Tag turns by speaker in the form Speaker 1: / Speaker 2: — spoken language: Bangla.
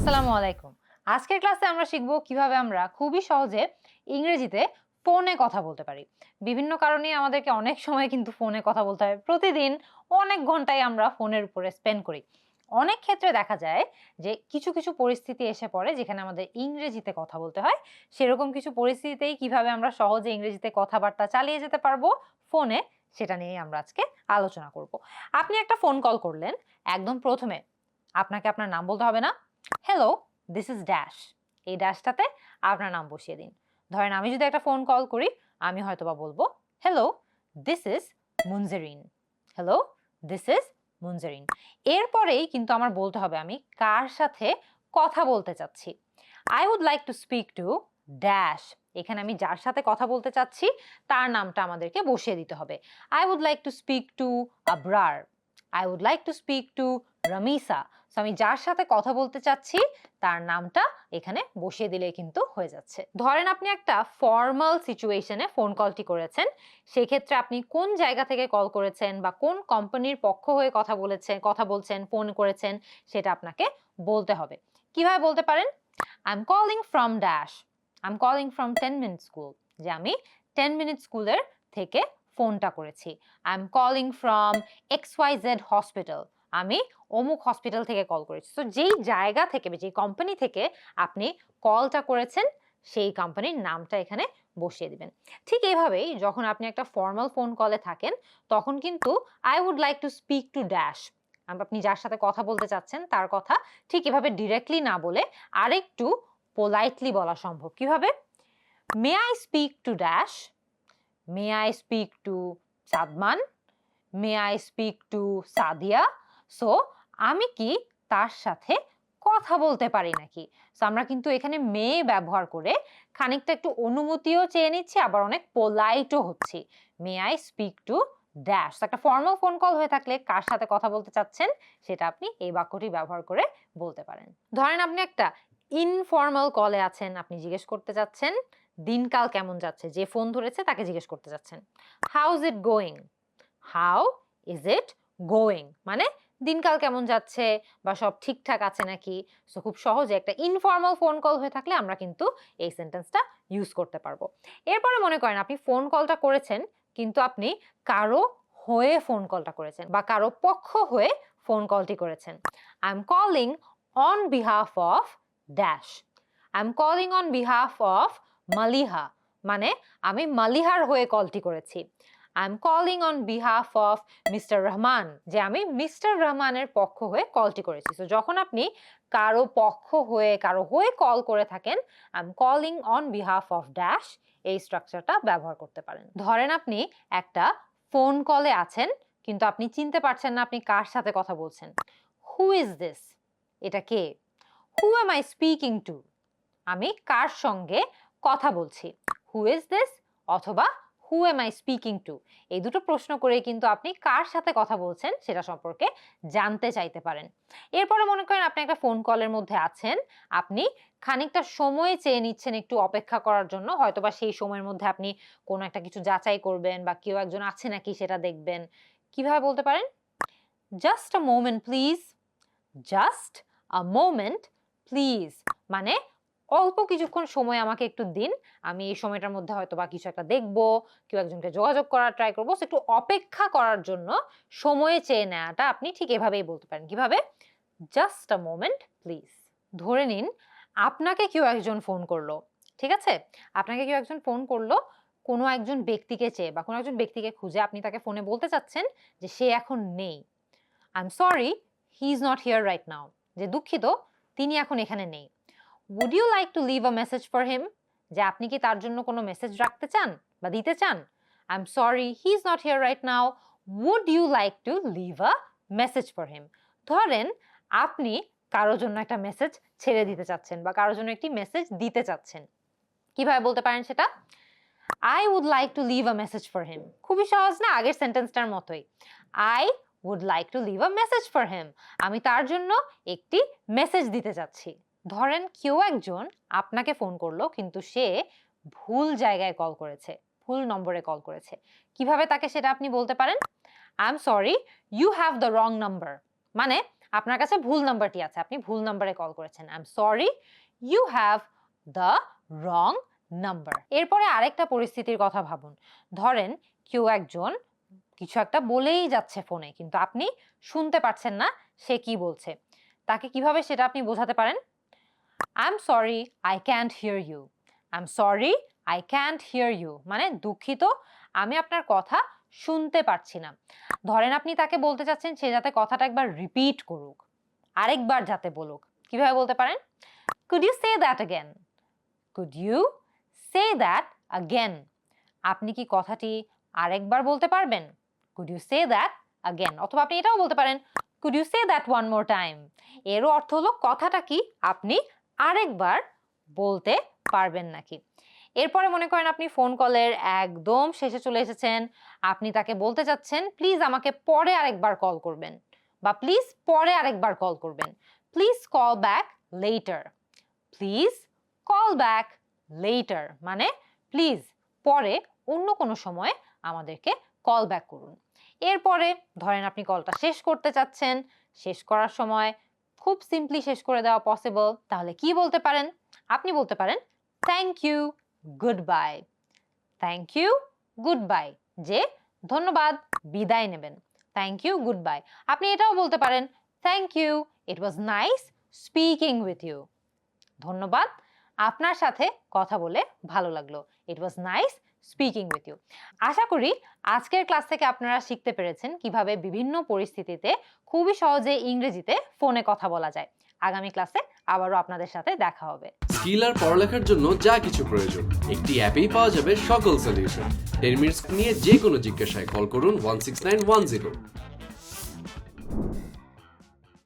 Speaker 1: আসসালামু আলাইকুম। আজকের ক্লাসে আমরা শিখব কীভাবে আমরা খুবই সহজে ইংরেজিতে ফোনে কথা বলতে পারি। বিভিন্ন কারণে আমাদেরকে অনেক সময় কিন্তু ফোনে কথা বলতে হয়। প্রতিদিন অনেক ঘন্টায় আমরা ফোনের উপরে স্পেন্ড করি। অনেক ক্ষেত্রে দেখা যায় যে কিছু কিছু পরিস্থিতি এসে পড়ে যেখানে আমাদের ইংরেজিতে কথা বলতে হয়। সেরকম কিছু পরিস্থিতিতেই কীভাবে আমরা সহজে ইংরেজিতে কথাবার্তা চালিয়ে যেতে পারব ফোনে সেটা নিয়ে আমরা আজকে আলোচনা করব। আপনি একটা ফোন কল করলেন, একদম প্রথমে। আপনাকে আপনার নাম বলতে হবে না। হ্যালো দিস ইজ ড্যাশ এই ড্যাশটাতে আপনার নাম বসিয়ে দিন। ধরেন আমি যদি একটা ফোন কল করি, আমি হয়তোবা বলব hello this is Munjerin hello this is Munjerin এরপরেই কিন্তু আমার বলতে হবে, আমি কার সাথে কথা বলতে চাচ্ছি। I would like to speak to dash এখানে আমি যার সাথে কথা বলতে চাচ্ছি, তার নামটা আমাদেরকে বসিয়ে দিতে হবে। I would like to speak to Abrar I would like to speak to Ramisa so আমি যার সাথে কথা বলতে চাচ্ছি, তার নামটা এখানে বসিয়ে দিলে কিন্তু হয়ে যাচ্ছে। ধরেন আপনি একটা ফর্মাল সিচুয়েশনে ফোন কলটি করেছেন, সেক্ষেত্রে আপনি কোন জায়গা থেকে কল করেছেন বা কোন কোম্পানির পক্ষ হয়ে কথা বলেছেন কথা বলছেন ফোন করেছেন, সেটা আপনাকে বলতে হবে। কীভাবে বলতে পারেন? I am calling from dash I am calling from ten minute school যে আমি টেন মিনিট স্কুলের থেকে ফোনটা করেছি। I am calling from X Y Z hospital আমি অমুক হসপিটাল থেকে কল করেছি। তো যেই জায়গা থেকে যেই কোম্পানি থেকে আপনি কলটা করেছেন, সেই কোম্পানির নামটা এখানে বসিয়ে দিবেন। ঠিক এইভাবেই যখন আপনি একটা ফর্মাল ফোন কলে থাকেন, তখন কিন্তু I would like to speak to dash আপনি যার সাথে কথা বলতে চাচ্ছেন, তার কথা ঠিক এভাবে ডিরেক্টলি না বলে আরেকটু পোলাইটলি বলা সম্ভব। কীভাবে? May I speak to dash may I speak to Sadman may I speak to Sadia so আমি কি তার সাথে কথা বলতে পারি নাকি? সো আমরা কিন্তু এখানে মেয়ে ব্যবহার করে খানিকটা একটু অনুমতিও চেয়ে নিচ্ছি, আবার অনেক পোলাইটও হচ্ছি। May I speak to dash একটা ফর্মাল ফোন কল হয়ে থাকলে কার সাথে কথা বলতে চাচ্ছেন সেটা আপনি এই বাক্যটি ব্যবহার করে বলতে পারেন। ধরেন আপনি একটা ইনফর্মাল কলে আছেন, আপনি জিজ্ঞেস করতে চাচ্ছেন, দিনকাল কেমন যাচ্ছে? যে ফোন ধরেছে তাকে জিজ্ঞেস করতে চাচ্ছেন। How is it going how is it going মানে দিনকাল কেমন যাচ্ছে বা সব ঠিকঠাক আছে নাকি? সো খুব সহজে একটা ইনফর্মাল ফোন কল হয়ে থাকলে আমরা কিন্তু এই সেন্টেন্সটা ইউজ করতে পারব। এরপরে মনে করেন আপনি ফোন কলটা করেছেন, কিন্তু আপনি কারও হয়ে ফোন কলটা করেছেন বা কারও পক্ষ হয়ে ফোন কলটি করেছেন। I am calling on behalf of dash I am calling on behalf of Maliha মানে আমি মালিহার হয়ে কলটি করেছি। I am calling on behalf of mister Rahman যে আমি মিস্টার রহমানের পক্ষ হয়ে কলটি করেছি। তো যখন আপনি কারও পক্ষ হয়ে, কারও হয়ে কল করে থাকেন I am calling on behalf of dash এই স্ট্রাকচারটা ব্যবহার করতে পারেন। ধরেন আপনি একটা ফোন কলে আছেন, কিন্তু আপনি চিনতে পারছেন না আপনি কার সাথে কথা বলছেন। হু ইজ দিস এটা কে? Who am I speaking to আমি কার সঙ্গে কথা বলছি? হু ইজ দিস অথবা who am I speaking to এই দুটো প্রশ্ন করে কিন্তু আপনি কার সাথে কথা বলছেন সেটা সম্পর্কে জানতে চাইতে পারেন। এরপরে মনে করেন আপনি একটা ফোন কলের মধ্যে আছেন, আপনি খানিকটা সময় চেয়ে নিচ্ছেন একটু অপেক্ষা করার জন্য, হয়তোবা সেই সময়ের মধ্যে আপনি কোনো একটা কিছু যাচাই করবেন বা কেউ একজন আছে নাকি সেটা দেখবেন। কীভাবে বলতে পারেন? Just a moment please just a moment please মানে অল্প কিছুক্ষণ সময় আমাকে একটু দিন। আমি এই সময়টার মধ্যে হয়তো বা কিছু একটা দেখব, কেউ একজনকে যোগাযোগ করার ট্রাই করব। একটু অপেক্ষা করার জন্য সময়ে চেয়ে নেওয়াটা আপনি ঠিক এভাবেই বলতে পারেন। কীভাবে? জাস্ট আ মোমেন্ট প্লিজ ধরে নিন, আপনাকে কেউ একজন ফোন করল, ঠিক আছে? আপনাকে কেউ একজন ফোন করল, কোনো একজন ব্যক্তিকে চেয়ে বা কোনো একজন ব্যক্তিকে খুঁজে আপনি তাকে ফোনে বলতে চাচ্ছেন যে সে এখন নেই। I am sorry he is not here right now যে দুঃখিত, তিনি এখন এখানে নেই। Would you like to leave a message for him যে আপনি কি তার জন্য কোনো মেসেজ রাখতে চান বা দিতে চান? I am sorry he is not here right now would you like to leave a message for him ধরেন, আপনি কারোর জন্য একটা মেসেজ ছেড়ে দিতে চাচ্ছেন বা কারোর জন্য একটি মেসেজ দিতে চাচ্ছেন। কীভাবে বলতে পারেন সেটা? I would like to leave a message for him খুবই সহজ না? আগের সেন্টেন্সটার মতোই। I would like to leave a message for him আমি তার জন্য একটি মেসেজ দিতে চাচ্ছি। ধরেন কেউ একজন আপনাকে ফোন করল, কিন্তু সে ভুল জায়গায় কল করেছে, ভুল নম্বরে কল করেছে। কীভাবে তাকে সেটা আপনি বলতে পারেন? I am sorry you have the wrong number মানে আপনার কাছে ভুল নাম্বারটি আছে, আপনি ভুল নাম্বারে কল করেছেন। I am sorry you have the wrong number এরপরে আরেকটা পরিস্থিতির কথা ভাবুন। ধরেন কেউ একজন কিছু একটা বলেই যাচ্ছে ফোনে কিন্তু আপনি শুনতে পারছেন না সে কি বলছে। তাকে কীভাবে সেটা আপনি বোঝাতে পারেন? I am sorry I can't hear you I am sorry I can't you মানে দুঃখিত, আমি আপনার কথা শুনতে পারছি না। ধরেন আপনি তাকে বলতে চাচ্ছেন, সে যাতে কথাটা একবার রিপিট করুক, আরেকবার যাতে বলুক। কীভাবে বলতে পারেন? Could you say that again could you say that again আপনি কি কথাটি আরেকবার বলতে পারবেন? Could you say that again অথবা আপনি এটাও বলতে পারেন could you say that one more time এরও অর্থ হলো, কথাটা কি আপনি আরেকবার বলতে পারবেন নাকি। এরপরে মনে করেন আপনি ফোন কলের একদম শেষে চলে এসেছেন। আপনি তাকে বলতে চাচ্ছেন প্লিজ আমাকে পরে আরেকবার কল করবেন বা প্লিজ পরে আরেকবার কল করবেন। Please call back later please call back later মানে প্লিজ পরে অন্য কোনো সময় আমাদেরকে কল ব্যাক করুন। এরপরে ধরেন আপনি কলটা শেষ করতে চাচ্ছেন। শেষ করার সময় খুব সিম্পলি শেষ করে দেওয়া পসিবল তাহলে কি বলতে পারেন? আপনি বলতে পারেন thank you goodbye thank you goodbye যে ধন্যবাদ, বিদায় নেবেন। থ্যাংক ইউ গুড বাই আপনি এটাও বলতে পারেন thank you it was nice speaking with you ধন্যবাদ, আপনার সাথে কথা বলে ভালো লাগল। It was nice speaking with you আশা করি আজকের ক্লাস থেকে আপনারা শিখতে পেরেছেন কীভাবে বিভিন্ন পরিস্থিতিতে খুবই সহজে ইংরেজিতে ফোনে কথা বলা যায়। আগামী ক্লাসে আবারও আপনাদের সাথে দেখা হবে।
Speaker 2: স্কিল আর পড়ালেখার জন্য যা কিছু প্রয়োজন, একটি অ্যাপেই পাওয়া যাবে সকল সলিউশন টেন মিনিটস নিয়ে যে কোনো জিজ্ঞাসায় কল করুন one six nine one zero